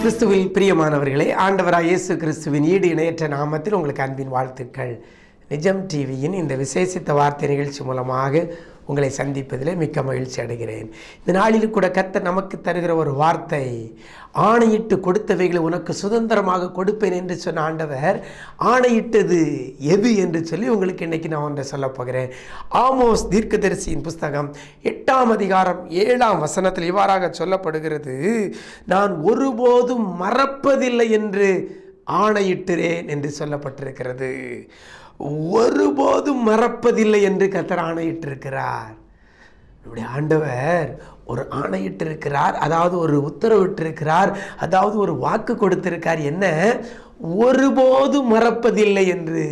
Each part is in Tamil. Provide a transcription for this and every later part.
கிறிஸ்துவில் பிரியமானவர்களே ஆண்டவராய் இயேசு கிறிஸ்துவின் ஈடு இணையற்ற நாமத்தில் உங்களுக்கு அன்பின் வாழ்த்துக்கள். நிஜம் டிவியின் இந்த விசேஷித்த வார்த்தை நிகழ்ச்சி மூலமாக உங்களை சந்திப்பதிலே மிக்க மகிழ்ச்சி அடைகிறேன். இந்த நாளில் கூட கத்த நமக்கு தருகிற ஒரு வார்த்தை ஆணையிட்டு கொடுத்தவைகளை உனக்கு சுதந்திரமாக கொடுப்பேன் என்று சொன்ன ஆண்டவர் ஆணையிட்டது எது என்று சொல்லி உங்களுக்கு இன்னைக்கு நான் ஒன்றை சொல்ல போகிறேன். ஆமோஸ் தீர்க்கதரிசியின் புஸ்தகம் எட்டாம் அதிகாரம் ஏழாம் வசனத்தில் இவ்வாறாக சொல்லப்படுகிறது நான் ஒருபோதும் மறப்பதில்லை என்று ஆணையிட்டுறேன் என்று சொல்லப்பட்டிருக்கிறது. ஒருபோதும் மறப்பதில்லை என்று கத்தர் ஆணையிட்டிருக்கிறார். நம்முடைய ஆண்டவர் ஒரு ஆணையிட்டிருக்கிறார் அதாவது ஒரு உத்தரவிட்டிருக்கிறார் அதாவது ஒரு வாக்கு கொடுத்திருக்கார் என்ன? ஒருபோது மறப்பதில்லை என்று.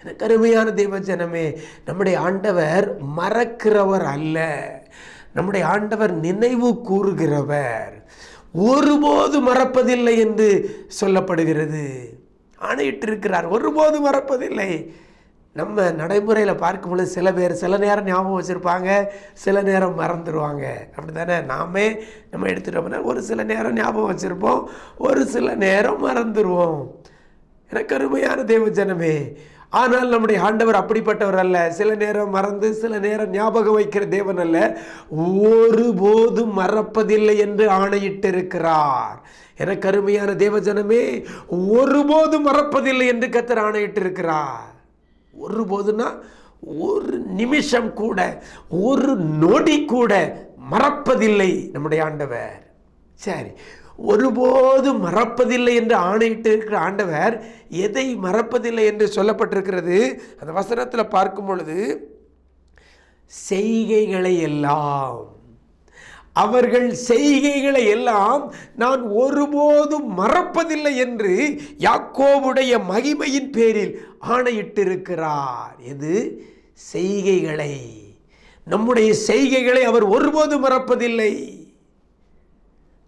எனக்கு அருமையான தெய்வ ஜனமே நம்முடைய ஆண்டவர் மறக்கிறவர் அல்ல. நம்முடைய ஆண்டவர் நினைவு கூறுகிறவர். ஒருபோது மறப்பதில்லை என்று சொல்லப்படுகிறது. ஆணையிட்டிருக்கிறார் ஒருபோது மறப்பதில்லை. நம்ம நடைமுறையில் பார்க்கும்பொழுது சில பேர் சில நேரம் ஞாபகம் வச்சுருப்பாங்க சில நேரம் மறந்துடுவாங்க அப்படி தானே நாமே நம்ம எடுத்துட்டோம்னா ஒரு சில நேரம் ஞாபகம் வச்சுருப்போம் ஒரு சில நேரம் மறந்துடுவோம் எனக்கு அருமையான தேவ ஜனமே ஆனால் நம்முடைய ஆண்டவர் அப்படிப்பட்டவர் அல்ல. சில நேரம் மறந்து சில நேரம் ஞாபகம் வைக்கிற தேவன் அல்ல. ஒருபோதும் மறப்பதில்லை என்று ஆணையிட்டிருக்கிறார். எனக்கு அருமையான தேவ ஜனமே ஒருபோதும் மறப்பதில்லை என்று கத்தர் ஆணையிட்டிருக்கிறார். ஒரு போதுனா ஒரு நிமிஷம் கூட ஒரு நொடி கூட மறப்பதில்லை நம்முடைய ஆண்டவர். சரி ஒருபோதும் மறப்பதில்லை என்று ஆணையிட்டு இருக்கிற ஆண்டவர் எதை மறப்பதில்லை என்று சொல்லப்பட்டிருக்கிறது? அந்த வசனத்தில் பார்க்கும் பொழுது செய்கைகளை எல்லாம் அவர்கள் செய்கைகளை எல்லாம் நான் ஒருபோதும் மறப்பதில்லை என்று யாக்கோவுடைய மகிமையின் பேரில் ஆணையிட்டிருக்கிறார். எது? செய்கைகளை. நம்முடைய செய்கைகளை அவர் ஒருபோதும் மறப்பதில்லை.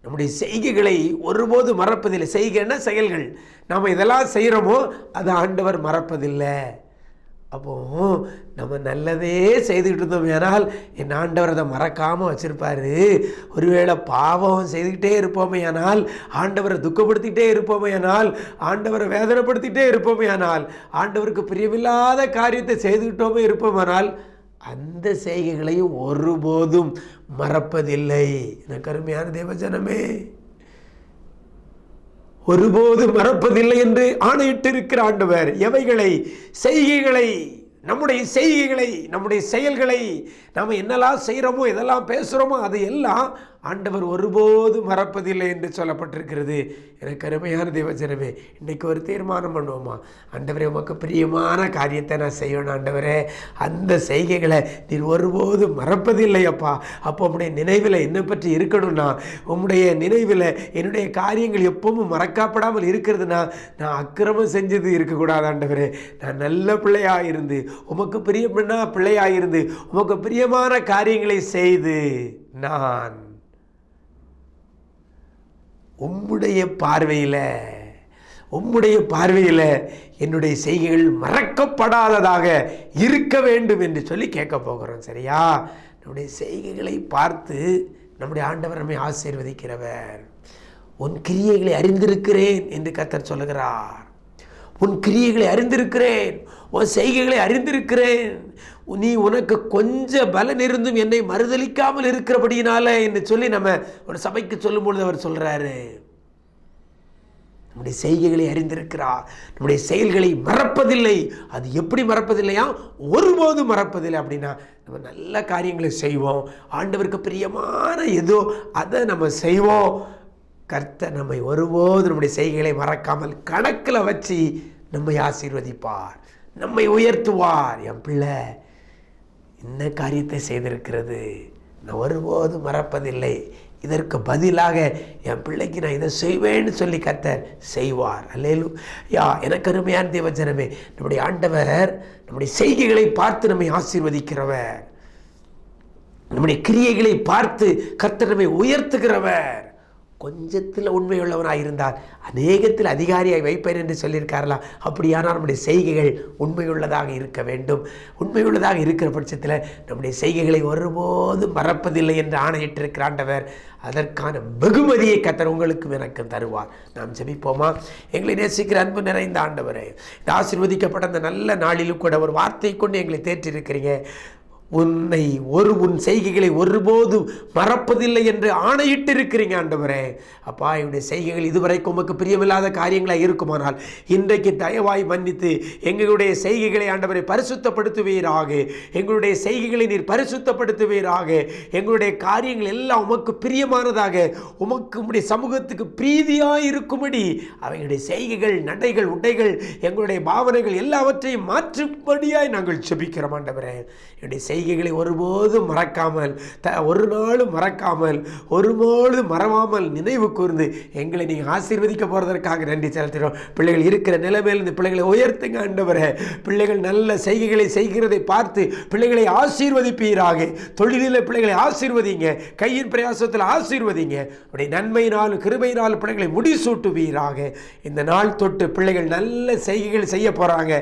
நம்முடைய செய்கைகளை ஒருபோது மறப்பதில்லை. செய்கைன்னா செயல்கள். நாம் இதெல்லாம் செய்கிறோமோ அதை ஆண்டவர் மறப்பதில்லை. அப்போ நம்ம நல்லதே செய்துக்கிட்டு இருந்தோம் ஏனால் என் ஆண்டவர் அதை மறக்காமல் வச்சுருப்பாரு. ஒருவேளை பாவம் செய்துக்கிட்டே இருப்போமே ஆனால் ஆண்டவரை துக்கப்படுத்திக்கிட்டே இருப்போமே ஆனால் ஆண்டவரை வேதனைப்படுத்திக்கிட்டே இருப்போமே ஆனால் ஆண்டவருக்கு பிரியமில்லாத காரியத்தை செய்துக்கிட்டோமே இருப்போமானால் அந்த செய்கைகளையும் ஒருபோதும் மறப்பதில்லை. எனக்கு அருமையான தேவஜனமே ஒருபோது மறப்பதில்லை என்று ஆணையிட்டிருக்கிற ஆண்டவர் எவைகளை செய்கைகளை நம்முடைய செய்கைகளை நம்முடைய செயல்களை நாம் என்னெல்லாம் செய்கிறோமோ எதெல்லாம் பேசுகிறோமோ அது எல்லாம் ஆண்டவர் ஒருபோது மறப்பதில்லை என்று சொல்லப்பட்டிருக்கிறது. எனக்கு அருமையான தேவஜனமே இன்றைக்கு ஒரு தீர்மானம் பண்ணுவோமா? ஆண்டவரே உமக்கு பிரியமான காரியத்தை நான் செய்யணும் ஆண்டவரே. அந்த செய்கைகளை நீர் ஒருபோது மறப்பதில்லை அப்பா. அப்போ உம்முடைய நினைவில் என்னை பற்றி இருக்கணும்னா உம்முடைய நினைவில் என்னுடைய காரியங்கள் எப்பவும் மறக்கப்படாமல் இருக்கிறதுனா நான் அக்கிரமம் செஞ்சது இருக்கக்கூடாது ஆண்டவரே. நான் நல்ல பிள்ளையாக இருந்து உமக்கு பிரியம்னா பிள்ளையாக இருந்து உமக்கு பிரியமான காரியங்களை செய்து நான் உம்முடைய பார்வையில் உம்முடைய பார்வையில் என்னுடைய செய்கைகள் மறக்கப்படாததாக இருக்க வேண்டும் என்று சொல்லி கேட்க போகிறோம் சரியா? நம்முடைய செய்கைகளை பார்த்து நம்முடைய ஆண்டவர் நம்மை ஆசீர்வதிக்கிறவர். உன் கிரியைகளை அறிந்திருக்கிறேன் என்று கத்தர் சொல்லுகிறார். உன் கிரியைகளை அறிந்திருக்கிறேன் உன் செய்கைகளை அறிந்திருக்கிறேன். நீ உனக்கு கொஞ்சம் பலன் இருந்தும் என்னை மறுதலிக்காமல் இருக்கிறபடியினால என்று சொல்லி நம்ம ஒரு சபைக்கு சொல்லும் பொழுது அவர் சொல்கிறாரு நம்முடைய செய்கைகளை அறிந்திருக்கிறார். நம்முடைய செயல்களை மறப்பதில்லை. அது எப்படி மறப்பதில்லையா? ஒருபோதும் மறப்பதில்லை. அப்படின்னா நம்ம நல்ல காரியங்களை செய்வோம். ஆண்டவருக்கு பிரியமான ஏதோ அதை நம்ம செய்வோம். கர்த்தர் நம்மை ஒருபோது நம்முடைய செய்கைகளை மறக்காமல் கணக்கில் வச்சு நம்மை ஆசீர்வதிப்பார். நம்மை உயர்த்துவார். என் பிள்ளை என்ன காரியத்தை செய்திருக்கிறது. நான் ஒருபோதும் மறப்பதில்லை. இதற்கு பதிலாக என் பிள்ளைக்கு நான் இதை செய்வேன்னு சொல்லி கத்தர் செய்வார். அல்லேலு யா எனக்கு அருமையான தேவஜனமே நம்முடைய ஆண்டவர் நம்முடைய செய்கைகளை பார்த்து நம்மை ஆசீர்வதிக்கிறவர். நம்முடைய கிரியைகளை பார்த்து கர்த்தர் நம்மை உயர்த்துகிறவர். கொஞ்சத்தில் உண்மையுள்ளவனாக இருந்தால் அநேகத்தில் அதிகாரியாய் வைப்பேன் என்று சொல்லியிருக்காரலாம் அப்படியானால் நம்முடைய செய்கைகள் உண்மையுள்ளதாக இருக்க வேண்டும். உண்மையுள்ளதாக இருக்கிற பட்சத்தில் நம்முடைய செய்கைகளை ஒருபோதும் மறப்பதில்லை என்று ஆணையிட்டிருக்கிற ஆண்டவர் அதற்கான வெகுமதியை கத்தர் உங்களுக்கும் எனக்கும் தருவார். நாம் ஜெபிப்போமா? எங்களை நேசிக்கிற அன்பு நிறைந்த ஆண்டவரே இந்த ஆசிர்வதிக்கப்பட்ட அந்த நல்ல நாளிலும் கூட ஒரு வார்த்தை கொண்டு எங்களை தேற்றிருக்கிறீங்க. உன்னை ஒரு உன் செய்கைகளை ஒருபோதும் மறப்பதில்லை என்று ஆணையிட்டு இருக்கிறீங்க ஆண்டவரே. அப்பா என்னுடைய செய்கைகள் இதுவரைக்கும் உமக்கு பிரியமில்லாத காரியங்களாக இருக்குமானால் இன்றைக்கு தயவாய் மன்னித்து எங்களுடைய செய்கைகளை ஆண்டவரை பரிசுத்தப்படுத்துவீராக. எங்களுடைய செய்கைகளை நீர் பரிசுத்தப்படுத்துவீராக. எங்களுடைய காரியங்கள் எல்லாம் உமக்கு பிரியமானதாக உமக்கு உடைய சமூகத்துக்கு பிரீதியாக இருக்கும்படி அவைகளுடைய செய்கைகள் நடைகள் உடைகள் எங்களுடைய பாவனைகள் எல்லாவற்றையும் மாற்றும்படியாய் நாங்கள் செபிக்கிறோம் ஆண்டவரே. என்னுடைய செய்கைகளை ஒருபோதும் மறக்காமல் த ஒரு நாளும் மறக்காமல் ஒருபோதும் மறவாமல் நினைவு கூர்ந்து எங்களை நீங்கள் ஆசீர்வதிக்க போகிறதற்காக நன்றி செலுத்துகிறோம். பிள்ளைகள் இருக்கிற நிலைமையிலிருந்து பிள்ளைகளை உயர்த்துங்க ஆண்டவரே. பிள்ளைகள் நல்ல செய்கைகளை செய்கிறதை பார்த்து பிள்ளைகளை ஆசீர்வதிப்பீராக. தொழிலில் பிள்ளைகளை ஆசீர்வதிங்க கையின் பிரயாசத்தில் ஆசீர்வதிங்க. உடைய நன்மையினாலும் கிருபையினாலும் பிள்ளைகளை முடிசூட்டுவீராக. இந்த நாள் தொட்டு பிள்ளைகள் நல்ல செய்கைகள் செய்ய போகிறாங்க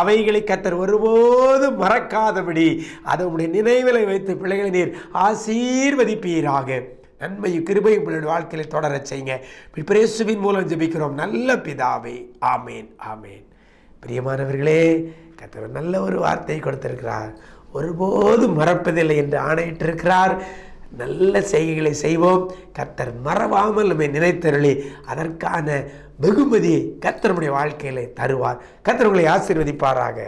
அவைகளை கத்தர் ஒருபோதும் மறக்காதபடி அதை உடைய நினைவில் வைத்து பிள்ளைகளை நீர் ஆசீர்வதிப்பீராக. நன்மையும் கிருபையும் உங்களுடைய வாழ்க்கையில் தொடரச் செய்யுங்க. பிரேசுவின் மூலம் ஜெபிக்கிறோம். நல்ல பிதாவே. ஆமேன் ஆமேன். பிரியமானவர்களே கத்தர் நல்ல ஒரு வார்த்தையை கொடுத்திருக்கிறார். ஒருபோதும் மறப்பதில்லை என்று ஆணையிட்டிருக்கிறார். நல்ல செய்கைகளை செய்வோம். கத்தர் மறவாமல் நம்மை நினைத்தருளி அதற்கான வெகுமதியை கத்தருடைய வாழ்க்கையில வாழ்க்கையிலே தருவார். கத்தர் உங்களை ஆசீர்வதிப்பாராக.